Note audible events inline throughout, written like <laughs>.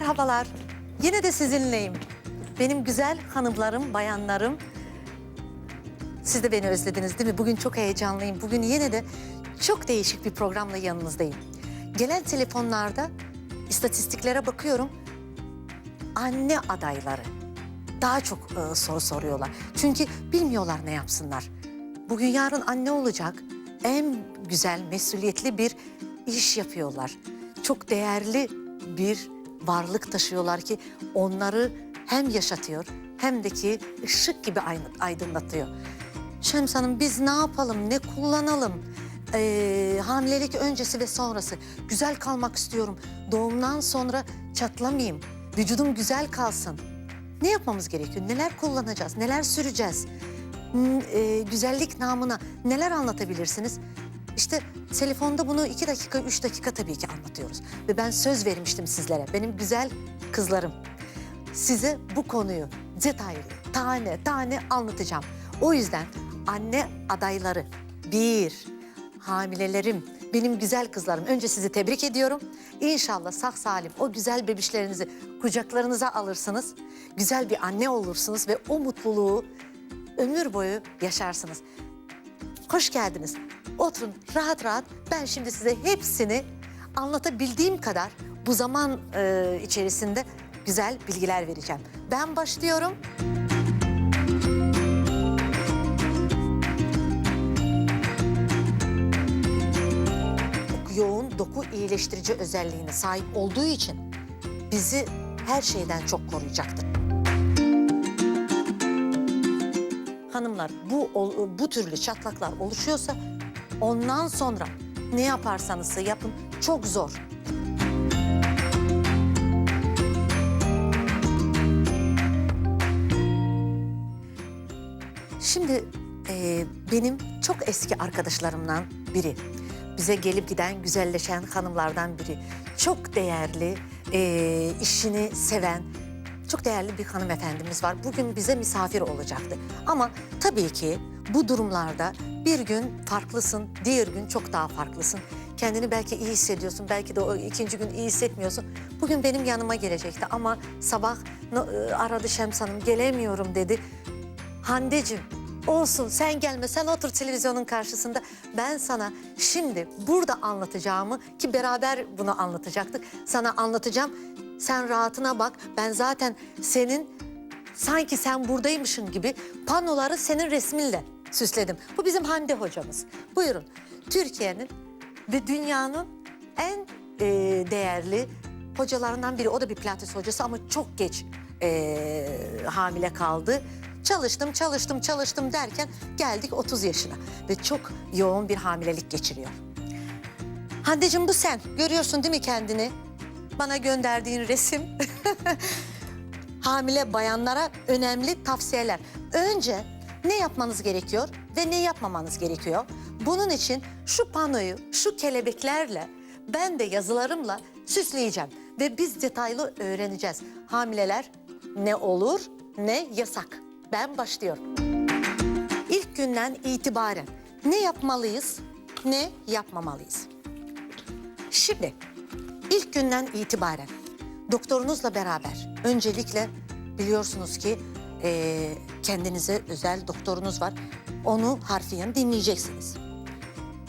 Merhabalar. Yine de sizinleyim. Benim güzel hanımlarım, bayanlarım. Siz de beni özlediniz değil mi? Bugün çok heyecanlıyım. Bugün yine de çok değişik bir programla yanınızdayım. Gelen telefonlarda istatistiklere bakıyorum. Anne adayları daha çok e, soru soruyorlar. Çünkü bilmiyorlar ne yapsınlar. Bugün yarın anne olacak. En güzel, mesuliyetli bir iş yapıyorlar. Çok değerli bir varlık taşıyorlar ki onları hem yaşatıyor hem de ki ışık gibi aydınlatıyor. Şems Hanım biz ne yapalım, ne kullanalım? Ee, hamilelik öncesi ve sonrası. Güzel kalmak istiyorum. Doğumdan sonra çatlamayayım. Vücudum güzel kalsın. Ne yapmamız gerekiyor? Neler kullanacağız? Neler süreceğiz? N- e, güzellik namına neler anlatabilirsiniz? İşte telefonda bunu iki dakika, üç dakika tabii ki anlatıyoruz. Ve ben söz vermiştim sizlere. Benim güzel kızlarım. Size bu konuyu detaylı, tane tane anlatacağım. O yüzden anne adayları, bir, hamilelerim, benim güzel kızlarım. Önce sizi tebrik ediyorum. İnşallah sağ salim o güzel bebişlerinizi kucaklarınıza alırsınız. Güzel bir anne olursunuz ve o mutluluğu ömür boyu yaşarsınız. Hoş geldiniz. Oturun rahat rahat. Ben şimdi size hepsini anlatabildiğim kadar bu zaman e, içerisinde güzel bilgiler vereceğim. Ben başlıyorum. Yoğun doku iyileştirici özelliğine sahip olduğu için bizi her şeyden çok koruyacaktır. hanımlar bu bu türlü çatlaklar oluşuyorsa ondan sonra ne yaparsanız yapın çok zor. Şimdi e, benim çok eski arkadaşlarımdan biri. Bize gelip giden güzelleşen hanımlardan biri. Çok değerli, e, işini seven, çok değerli bir hanımefendimiz var. Bugün bize misafir olacaktı. Ama tabii ki bu durumlarda bir gün farklısın, diğer gün çok daha farklısın. Kendini belki iyi hissediyorsun, belki de o ikinci gün iyi hissetmiyorsun. Bugün benim yanıma gelecekti ama sabah e, aradı Şems Hanım, gelemiyorum dedi. Hande'cim olsun sen gelme sen otur televizyonun karşısında. Ben sana şimdi burada anlatacağımı ki beraber bunu anlatacaktık. Sana anlatacağım. Sen rahatına bak. Ben zaten senin sanki sen buradaymışsın gibi panoları senin resminle süsledim. Bu bizim Hande hocamız. Buyurun. Türkiye'nin ve dünyanın en e, değerli hocalarından biri. O da bir pilates hocası ama çok geç e, hamile kaldı. Çalıştım, çalıştım, çalıştım derken geldik 30 yaşına ve çok yoğun bir hamilelik geçiriyor. Hande'cim bu sen. Görüyorsun değil mi kendini? Bana gönderdiğin resim. <laughs> Hamile bayanlara önemli tavsiyeler. Önce ne yapmanız gerekiyor ve ne yapmamanız gerekiyor? Bunun için şu panoyu, şu kelebeklerle ben de yazılarımla süsleyeceğim ve biz detaylı öğreneceğiz. Hamileler ne olur ne yasak. Ben başlıyorum. İlk günden itibaren ne yapmalıyız, ne yapmamalıyız? Şimdi ilk günden itibaren doktorunuzla beraber öncelikle biliyorsunuz ki eee, kendinize özel doktorunuz var. Onu harfiyen dinleyeceksiniz.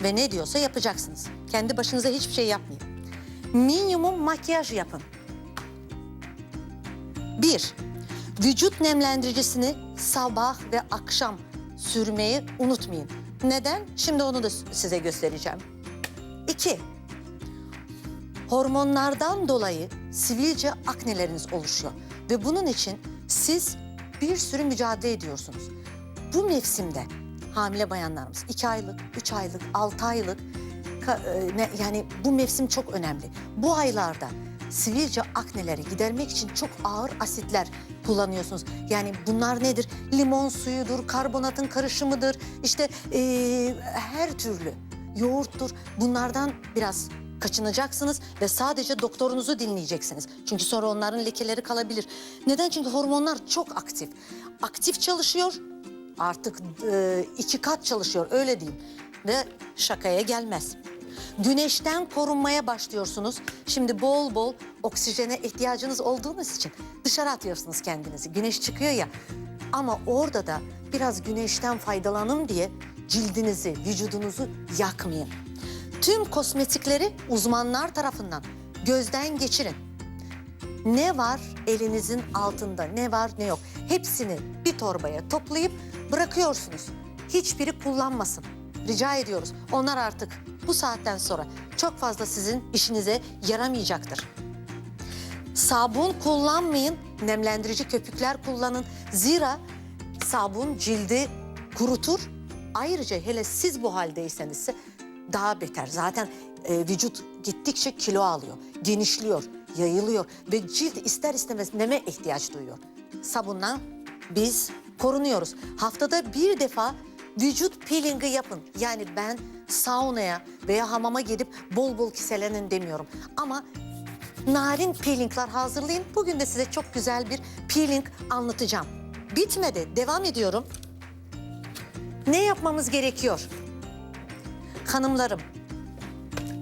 Ve ne diyorsa yapacaksınız. Kendi başınıza hiçbir şey yapmayın. Minimum makyaj yapın. Bir, vücut nemlendiricisini sabah ve akşam sürmeyi unutmayın. Neden? Şimdi onu da size göstereceğim. İki, hormonlardan dolayı sivilce akneleriniz oluşuyor. Ve bunun için siz bir sürü mücadele ediyorsunuz. Bu mevsimde hamile bayanlarımız iki aylık, üç aylık, altı aylık e, yani bu mevsim çok önemli. Bu aylarda sivilce akneleri gidermek için çok ağır asitler kullanıyorsunuz. Yani bunlar nedir? Limon suyudur, karbonatın karışımıdır, işte e, her türlü yoğurttur. Bunlardan biraz kaçınacaksınız ve sadece doktorunuzu dinleyeceksiniz. Çünkü sonra onların lekeleri kalabilir. Neden? Çünkü hormonlar çok aktif. Aktif çalışıyor, artık e, iki kat çalışıyor öyle diyeyim. Ve şakaya gelmez. Güneşten korunmaya başlıyorsunuz. Şimdi bol bol oksijene ihtiyacınız olduğunuz için dışarı atıyorsunuz kendinizi. Güneş çıkıyor ya. Ama orada da biraz güneşten faydalanın diye cildinizi, vücudunuzu yakmayın. Tüm kosmetikleri uzmanlar tarafından gözden geçirin. Ne var elinizin altında, ne var ne yok. Hepsini bir torbaya toplayıp bırakıyorsunuz. Hiçbiri kullanmasın. Rica ediyoruz. Onlar artık bu saatten sonra çok fazla sizin işinize yaramayacaktır. Sabun kullanmayın, nemlendirici köpükler kullanın. Zira sabun cildi kurutur. Ayrıca hele siz bu haldeyseniz daha beter. Zaten e, vücut gittikçe kilo alıyor, genişliyor, yayılıyor ve cilt ister istemez neme ihtiyaç duyuyor. Sabunla biz korunuyoruz. Haftada bir defa vücut peelingi yapın. Yani ben saunaya veya hamama gidip bol bol kiselenin demiyorum. Ama narin peelingler hazırlayın. Bugün de size çok güzel bir peeling anlatacağım. Bitmedi, devam ediyorum. Ne yapmamız gerekiyor? Hanımlarım,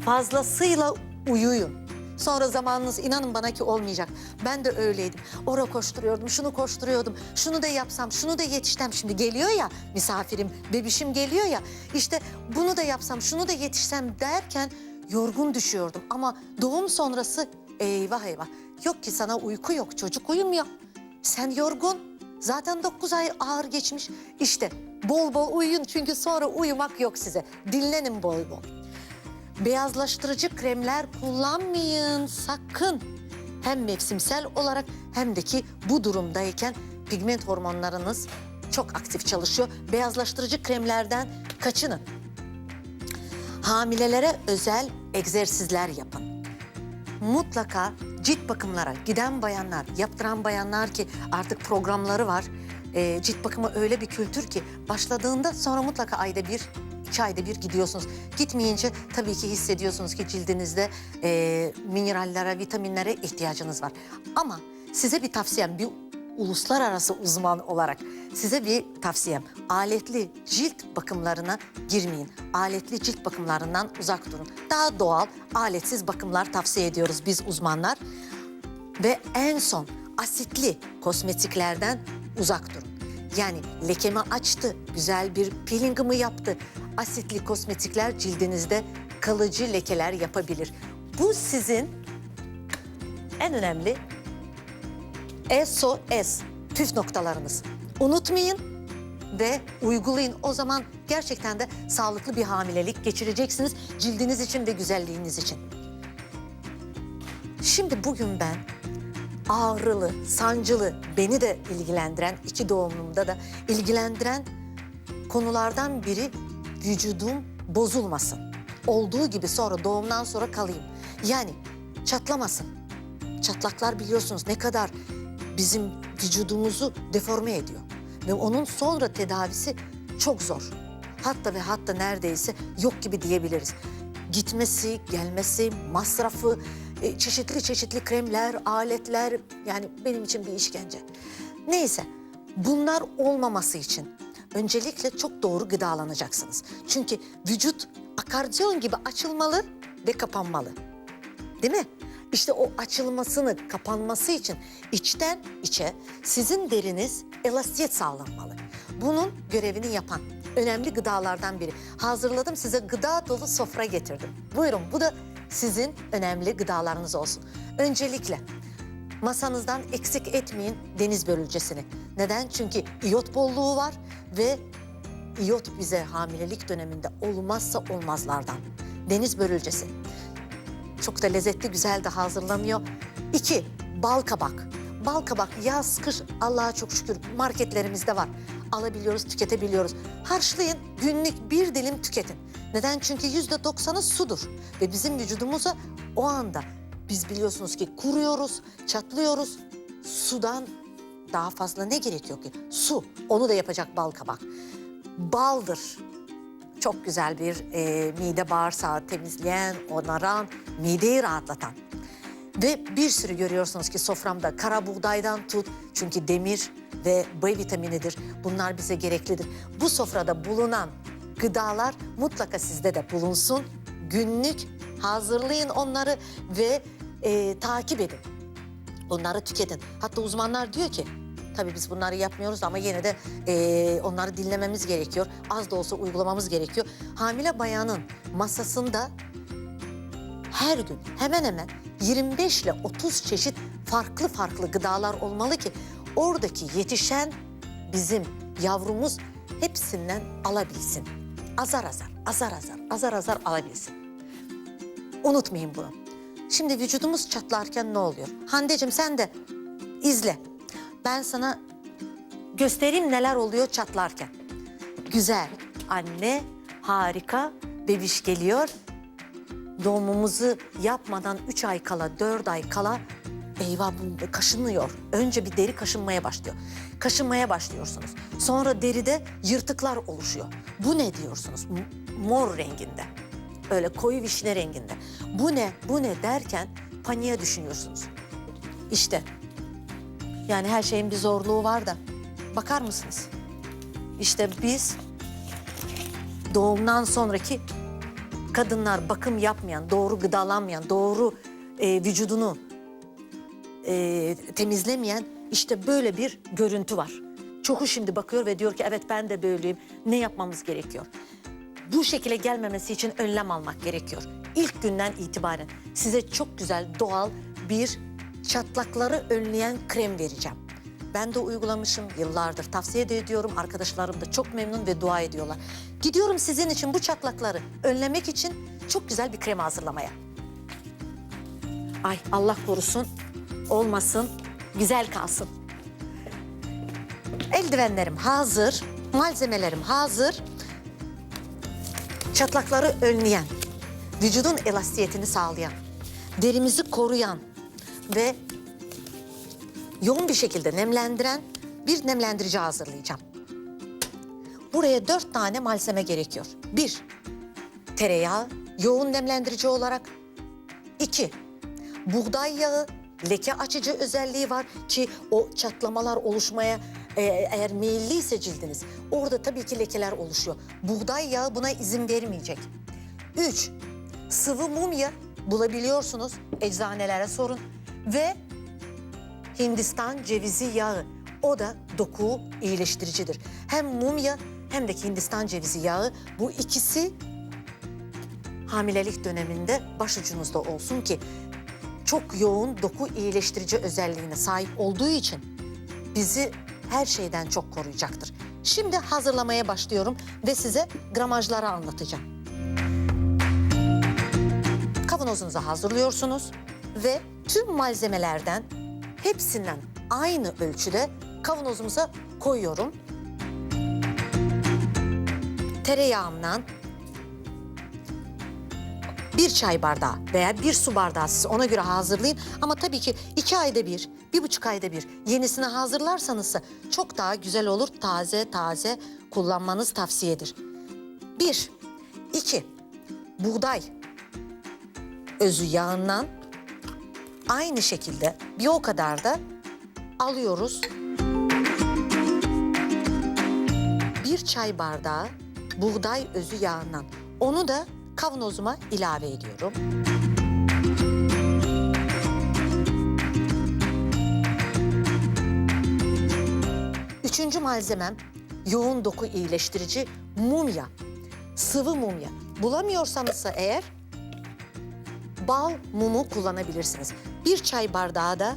fazlasıyla uyuyun. Sonra zamanınız inanın bana ki olmayacak. Ben de öyleydim. Ora koşturuyordum, şunu koşturuyordum. Şunu da yapsam, şunu da yetişsem. Şimdi geliyor ya misafirim, bebişim geliyor ya. İşte bunu da yapsam, şunu da yetişsem derken yorgun düşüyordum. Ama doğum sonrası eyvah eyvah. Yok ki sana uyku yok, çocuk uyumuyor. Sen yorgun. Zaten 9 ay ağır geçmiş. İşte bol bol uyuyun çünkü sonra uyumak yok size. Dinlenin bol bol. Beyazlaştırıcı kremler kullanmayın sakın. Hem mevsimsel olarak hem de ki bu durumdayken pigment hormonlarınız çok aktif çalışıyor. Beyazlaştırıcı kremlerden kaçının. Hamilelere özel egzersizler yapın. Mutlaka cilt bakımlara giden bayanlar, yaptıran bayanlar ki artık programları var. Ee, cilt bakımı öyle bir kültür ki başladığında sonra mutlaka ayda bir, iki ayda bir gidiyorsunuz. Gitmeyince tabii ki hissediyorsunuz ki cildinizde e, minerallere, vitaminlere ihtiyacınız var. Ama size bir tavsiyem, bir uluslararası uzman olarak size bir tavsiyem. Aletli cilt bakımlarına girmeyin. Aletli cilt bakımlarından uzak durun. Daha doğal, aletsiz bakımlar tavsiye ediyoruz biz uzmanlar. Ve en son asitli kosmetiklerden uzak durun. Yani lekemi açtı, güzel bir peelingimi yaptı. Asitli kosmetikler cildinizde kalıcı lekeler yapabilir. Bu sizin en önemli SOS püf noktalarınız. Unutmayın ve uygulayın. O zaman gerçekten de sağlıklı bir hamilelik geçireceksiniz cildiniz için ve güzelliğiniz için. Şimdi bugün ben ağrılı, sancılı, beni de ilgilendiren, iki doğumumda da ilgilendiren konulardan biri vücudum bozulmasın. Olduğu gibi sonra doğumdan sonra kalayım. Yani çatlamasın. Çatlaklar biliyorsunuz ne kadar bizim vücudumuzu deforme ediyor. Ve onun sonra tedavisi çok zor. Hatta ve hatta neredeyse yok gibi diyebiliriz. Gitmesi, gelmesi, masrafı, e, çeşitli çeşitli kremler, aletler yani benim için bir işkence. Neyse bunlar olmaması için öncelikle çok doğru gıdalanacaksınız. Çünkü vücut akardiyon gibi açılmalı ve kapanmalı. Değil mi? İşte o açılmasını, kapanması için içten içe sizin deriniz elastiyet sağlanmalı. Bunun görevini yapan önemli gıdalardan biri. Hazırladım size gıda dolu sofra getirdim. Buyurun bu da sizin önemli gıdalarınız olsun. Öncelikle masanızdan eksik etmeyin deniz börülcesini. Neden? Çünkü iyot bolluğu var ve iyot bize hamilelik döneminde olmazsa olmazlardan. Deniz börülcesi. Çok da lezzetli, güzel de hazırlanıyor. İki, bal kabak. Bal kabak yaz, kış Allah'a çok şükür marketlerimizde var. Alabiliyoruz, tüketebiliyoruz. Harçlayın, günlük bir dilim tüketin. Neden? Çünkü yüzde doksanı sudur. Ve bizim vücudumuza o anda biz biliyorsunuz ki kuruyoruz, çatlıyoruz. Sudan daha fazla ne gerekiyor ki? Su. Onu da yapacak bal kabak. Baldır. Çok güzel bir e, mide bağırsağı temizleyen, onaran, mideyi rahatlatan. Ve bir sürü görüyorsunuz ki soframda kara buğdaydan tut. Çünkü demir ve B vitaminidir. Bunlar bize gereklidir. Bu sofrada bulunan gıdalar mutlaka sizde de bulunsun. günlük hazırlayın onları ve e, takip edin. Onları tüketin. Hatta uzmanlar diyor ki, tabii biz bunları yapmıyoruz ama yine de e, onları dinlememiz gerekiyor. Az da olsa uygulamamız gerekiyor. Hamile bayanın masasında her gün hemen hemen 25 ile 30 çeşit farklı farklı gıdalar olmalı ki oradaki yetişen bizim yavrumuz hepsinden alabilsin. Azar azar, azar azar, azar azar alabilsin. Unutmayın bunu. Şimdi vücudumuz çatlarken ne oluyor? Hande'cim sen de izle. Ben sana göstereyim neler oluyor çatlarken. Güzel, anne harika, bebiş geliyor. Doğumumuzu yapmadan üç ay kala, dört ay kala eyvah bu kaşınıyor. Önce bir deri kaşınmaya başlıyor. Kaşınmaya başlıyorsunuz. Sonra deride yırtıklar oluşuyor. Bu ne diyorsunuz? Mor renginde. Öyle koyu vişne renginde. Bu ne, bu ne derken paniğe düşünüyorsunuz. İşte yani her şeyin bir zorluğu var da bakar mısınız? İşte biz doğumdan sonraki kadınlar bakım yapmayan, doğru gıdalanmayan, doğru e, vücudunu e, temizlemeyen işte böyle bir görüntü var. Çoğu şimdi bakıyor ve diyor ki evet ben de böyleyim. Ne yapmamız gerekiyor? Bu şekilde gelmemesi için önlem almak gerekiyor. İlk günden itibaren size çok güzel doğal bir çatlakları önleyen krem vereceğim. Ben de uygulamışım yıllardır. Tavsiye de ediyorum. Arkadaşlarım da çok memnun ve dua ediyorlar. Gidiyorum sizin için bu çatlakları önlemek için çok güzel bir krem hazırlamaya. Ay Allah korusun olmasın, güzel kalsın. Eldivenlerim hazır, malzemelerim hazır. Çatlakları önleyen, vücudun elastiyetini sağlayan, derimizi koruyan ve yoğun bir şekilde nemlendiren bir nemlendirici hazırlayacağım. Buraya dört tane malzeme gerekiyor. Bir, tereyağı yoğun nemlendirici olarak. İki, buğday yağı leke açıcı özelliği var ki o çatlamalar oluşmaya e, eğer meyilliyse cildiniz orada tabii ki lekeler oluşuyor. Buğday yağı buna izin vermeyecek. Üç, sıvı mumya bulabiliyorsunuz eczanelere sorun ve Hindistan cevizi yağı. O da dokuyu iyileştiricidir. Hem mumya hem de Hindistan cevizi yağı bu ikisi hamilelik döneminde başucunuzda olsun ki çok yoğun doku iyileştirici özelliğine sahip olduğu için bizi her şeyden çok koruyacaktır. Şimdi hazırlamaya başlıyorum ve size gramajları anlatacağım. Kavanozunuzu hazırlıyorsunuz ve tüm malzemelerden hepsinden aynı ölçüde kavanozumuza koyuyorum. Tereyağımdan bir çay bardağı veya bir su bardağı siz ona göre hazırlayın. Ama tabii ki iki ayda bir, bir buçuk ayda bir yenisini hazırlarsanız çok daha güzel olur. Taze taze kullanmanız tavsiyedir. Bir, iki, buğday özü yağından aynı şekilde bir o kadar da alıyoruz. Bir çay bardağı buğday özü yağından. Onu da kavanozuma ilave ediyorum. Üçüncü malzemem yoğun doku iyileştirici mumya. Sıvı mumya. Bulamıyorsanızsa eğer bal mumu kullanabilirsiniz. Bir çay bardağı da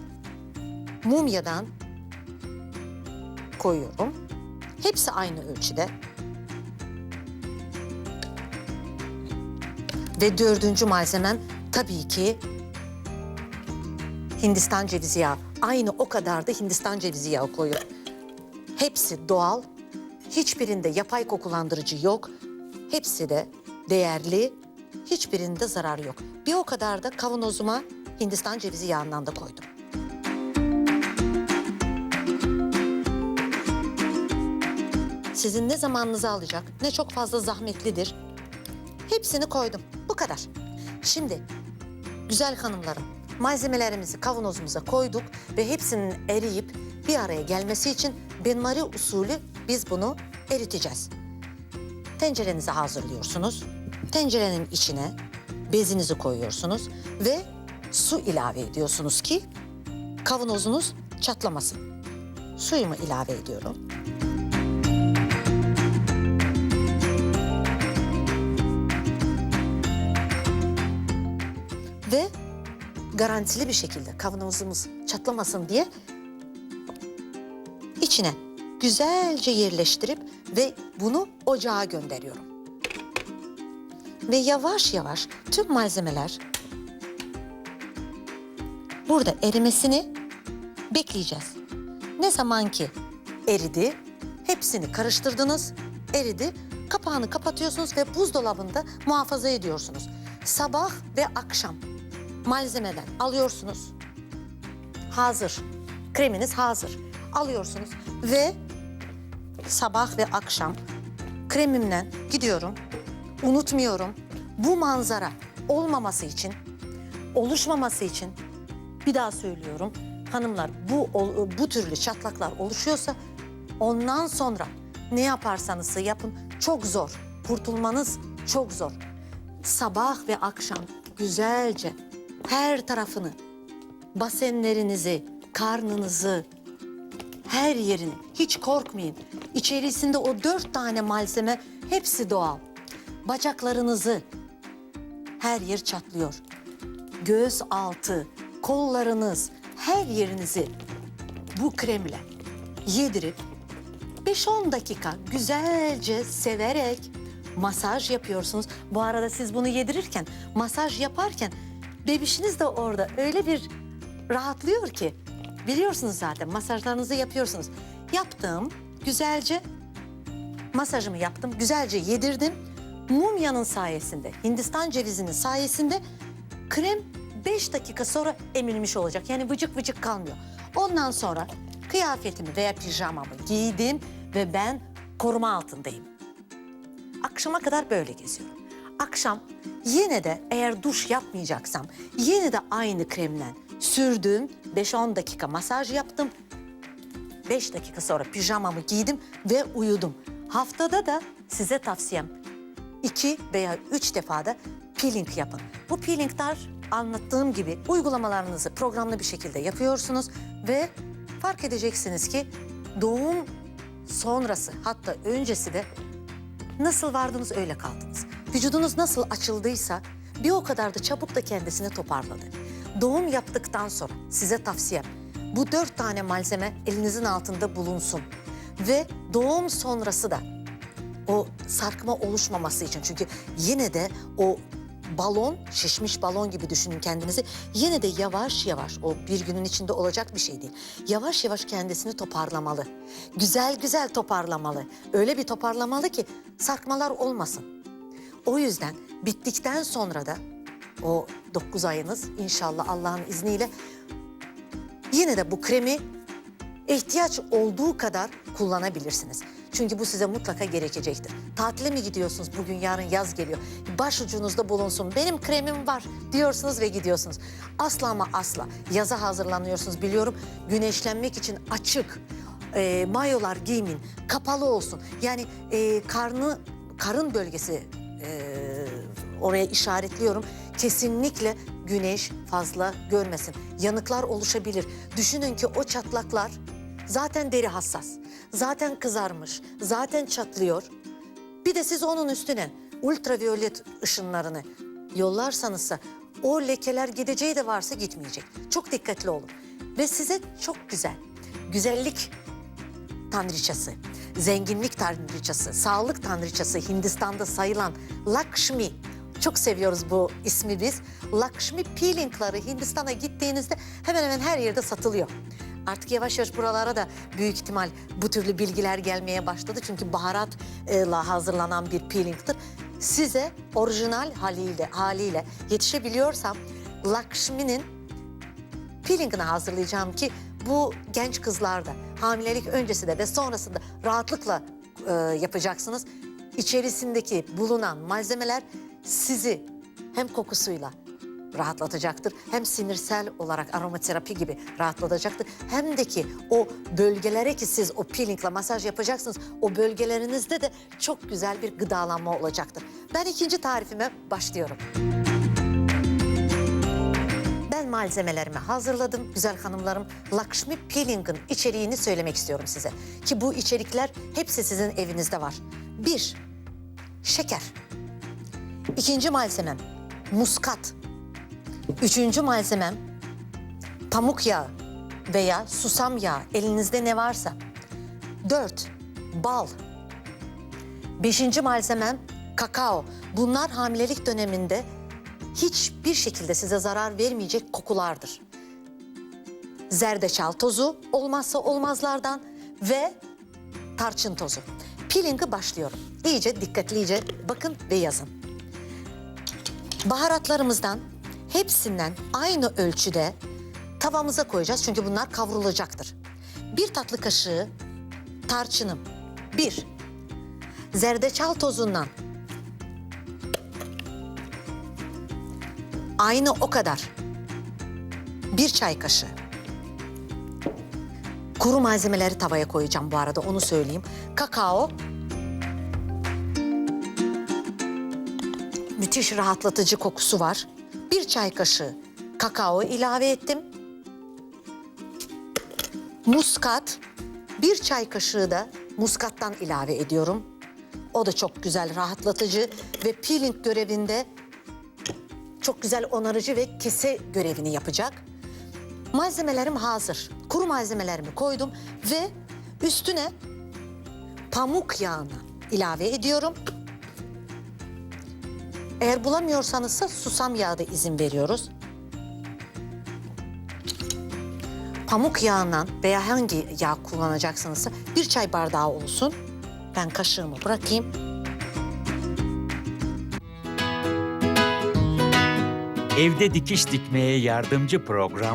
mumyadan koyuyorum. Hepsi aynı ölçüde. Ve dördüncü malzemem tabii ki Hindistan cevizi yağı. Aynı o kadar da Hindistan cevizi yağı koyuyorum. Hepsi doğal. Hiçbirinde yapay kokulandırıcı yok. Hepsi de değerli. Hiçbirinde zarar yok. Bir o kadar da kavanozuma Hindistan cevizi yağından da koydum. Sizin ne zamanınızı alacak, ne çok fazla zahmetlidir. Hepsini koydum. Bu kadar. Şimdi güzel hanımlarım malzemelerimizi kavanozumuza koyduk ve hepsinin eriyip bir araya gelmesi için benmari usulü biz bunu eriteceğiz. Tencerenizi hazırlıyorsunuz. Tencerenin içine bezinizi koyuyorsunuz ve su ilave ediyorsunuz ki kavanozunuz çatlamasın. Suyumu ilave ediyorum. Ve garantili bir şekilde kavanozumuz çatlamasın diye içine güzelce yerleştirip ve bunu ocağa gönderiyorum. Ve yavaş yavaş tüm malzemeler burada erimesini bekleyeceğiz. Ne zaman ki eridi, hepsini karıştırdınız, eridi, kapağını kapatıyorsunuz ve buzdolabında muhafaza ediyorsunuz. Sabah ve akşam malzemeden alıyorsunuz. Hazır. Kreminiz hazır. Alıyorsunuz ve sabah ve akşam kremimle gidiyorum. Unutmuyorum. Bu manzara olmaması için, oluşmaması için bir daha söylüyorum. Hanımlar bu bu türlü çatlaklar oluşuyorsa ondan sonra ne yaparsanız yapın çok zor. Kurtulmanız çok zor. Sabah ve akşam güzelce her tarafını, basenlerinizi, karnınızı, her yerini hiç korkmayın. İçerisinde o dört tane malzeme hepsi doğal. Bacaklarınızı her yer çatlıyor. Göğüs altı, kollarınız, her yerinizi bu kremle yedirip 5-10 dakika güzelce severek masaj yapıyorsunuz. Bu arada siz bunu yedirirken, masaj yaparken bebişiniz de orada öyle bir rahatlıyor ki. Biliyorsunuz zaten masajlarınızı yapıyorsunuz. Yaptım güzelce masajımı yaptım, güzelce yedirdim. Mumyanın sayesinde, Hindistan cevizinin sayesinde krem 5 dakika sonra emilmiş olacak. Yani vıcık vıcık kalmıyor. Ondan sonra kıyafetimi veya pijamamı giydim ve ben koruma altındayım. Akşama kadar böyle geziyorum. Akşam yine de eğer duş yapmayacaksam yine de aynı kremle sürdüm. 5-10 dakika masaj yaptım. 5 dakika sonra pijamamı giydim ve uyudum. Haftada da size tavsiyem iki veya üç defada peeling yapın. Bu peelingler anlattığım gibi uygulamalarınızı programlı bir şekilde yapıyorsunuz ve fark edeceksiniz ki doğum sonrası hatta öncesi de nasıl vardınız öyle kaldınız. Vücudunuz nasıl açıldıysa bir o kadar da çabuk da kendisini toparladı. Doğum yaptıktan sonra size tavsiyem bu dört tane malzeme elinizin altında bulunsun. Ve doğum sonrası da o sarkma oluşmaması için çünkü yine de o balon şişmiş balon gibi düşünün kendinizi yine de yavaş yavaş o bir günün içinde olacak bir şey değil. Yavaş yavaş kendisini toparlamalı. Güzel güzel toparlamalı. Öyle bir toparlamalı ki sarkmalar olmasın. O yüzden bittikten sonra da o 9 ayınız inşallah Allah'ın izniyle yine de bu kremi ihtiyaç olduğu kadar kullanabilirsiniz. Çünkü bu size mutlaka gerekecektir. Tatile mi gidiyorsunuz bugün yarın yaz geliyor. Başucunuzda bulunsun benim kremim var diyorsunuz ve gidiyorsunuz. Asla ama asla yaza hazırlanıyorsunuz biliyorum. Güneşlenmek için açık e, mayolar giymin kapalı olsun. Yani e, karnı karın bölgesi e, oraya işaretliyorum. Kesinlikle güneş fazla görmesin. Yanıklar oluşabilir. Düşünün ki o çatlaklar zaten deri hassas. Zaten kızarmış. Zaten çatlıyor. Bir de siz onun üstüne ultraviyolet ışınlarını yollarsanızsa o lekeler gideceği de varsa gitmeyecek. Çok dikkatli olun. Ve size çok güzel, güzellik tanrıçası, zenginlik tanrıçası, sağlık tanrıçası Hindistan'da sayılan Lakshmi. Çok seviyoruz bu ismi biz. Lakshmi peelingları Hindistan'a gittiğinizde hemen hemen her yerde satılıyor. Artık yavaş yavaş buralara da büyük ihtimal bu türlü bilgiler gelmeye başladı. Çünkü baharatla hazırlanan bir peelingtir. Size orijinal haliyle, haliyle yetişebiliyorsam Lakshmi'nin peelingini hazırlayacağım ki bu genç kızlarda hamilelik öncesi de ve sonrasında rahatlıkla e, yapacaksınız. İçerisindeki bulunan malzemeler sizi hem kokusuyla rahatlatacaktır. Hem sinirsel olarak aromaterapi gibi rahatlatacaktır. Hem de ki o bölgelere ki siz o peelingle masaj yapacaksınız. O bölgelerinizde de çok güzel bir gıdalanma olacaktır. Ben ikinci tarifime başlıyorum. malzemelerimi hazırladım. Güzel hanımlarım, Lakshmi Peeling'in içeriğini söylemek istiyorum size. Ki bu içerikler hepsi sizin evinizde var. Bir, şeker. İkinci malzemem, muskat. Üçüncü malzemem, pamuk yağı veya susam yağı. Elinizde ne varsa. Dört, bal. Beşinci malzemem kakao. Bunlar hamilelik döneminde hiçbir şekilde size zarar vermeyecek kokulardır. Zerdeçal tozu olmazsa olmazlardan ve tarçın tozu. Peeling'i başlıyorum. İyice dikkatlice bakın ve yazın. Baharatlarımızdan hepsinden aynı ölçüde tavamıza koyacağız çünkü bunlar kavrulacaktır. Bir tatlı kaşığı tarçınım. Bir. Zerdeçal tozundan aynı o kadar. Bir çay kaşığı. Kuru malzemeleri tavaya koyacağım bu arada onu söyleyeyim. Kakao. Müthiş rahatlatıcı kokusu var. Bir çay kaşığı kakao ilave ettim. Muskat. Bir çay kaşığı da muskattan ilave ediyorum. O da çok güzel rahatlatıcı ve peeling görevinde çok güzel onarıcı ve kese görevini yapacak. Malzemelerim hazır. Kuru malzemelerimi koydum ve üstüne pamuk yağını ilave ediyorum. Eğer bulamıyorsanız ise susam yağı da izin veriyoruz. Pamuk yağından veya hangi yağ kullanacaksınızsa bir çay bardağı olsun. Ben kaşığımı bırakayım. Evde dikiş dikmeye yardımcı program